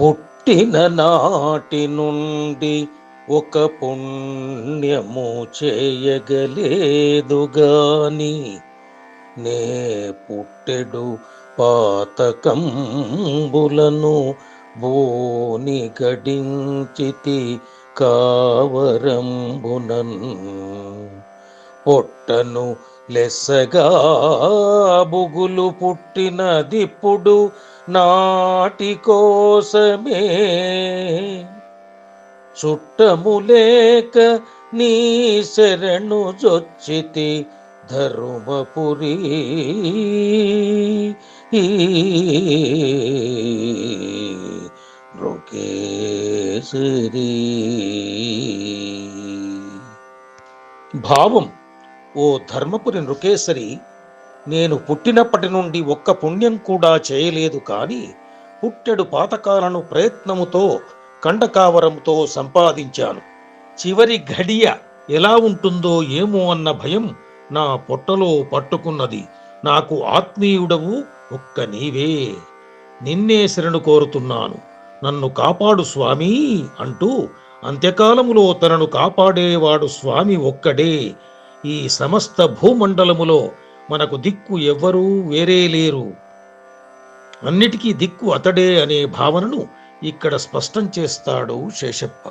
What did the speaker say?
పుట్టిన నాటి నుండి ఒక పుణ్యము చేయగలేదు గాని నే పుట్టెడు పాతకంబులను బోని గడించితి కావరంబునన్. పొట్టను లెస్సగా బుగులు పుట్టినదిప్పుడు నాటి కోసమే చుట్టములేక నీ శరణు జొచ్చితి ధర్మపురి. నృకేశరి భావం ఓ ధర్మపురి నృకేశరి నేను పుట్టినప్పటి నుండి ఒక్క పుణ్యం కూడా చేయలేదు కాని పుట్టెడు పాతకాలను ప్రయత్నముతో కండకావరంతో సంపాదించాను. చివరి ఘడియ ఎలా ఉంటుందో ఏమో అన్న భయం నా పొట్టలో పట్టుకున్నది. నాకు ఆత్మీయుడవు ఒక్క నీవే. నిన్నే శరణు కోరుతున్నాను. నన్ను కాపాడు స్వామీ అంటూ అంత్యకాలములో తనను కాపాడేవాడు స్వామి ఒక్కడే. ఈ సమస్త భూమండలములో మనకు దిక్కు ఎవ్వరూ వేరే లేరు. అన్నిటికీ దిక్కు అతడే అనే భావనను ఇక్కడ స్పష్టం చేస్తాడు శేషప్ప.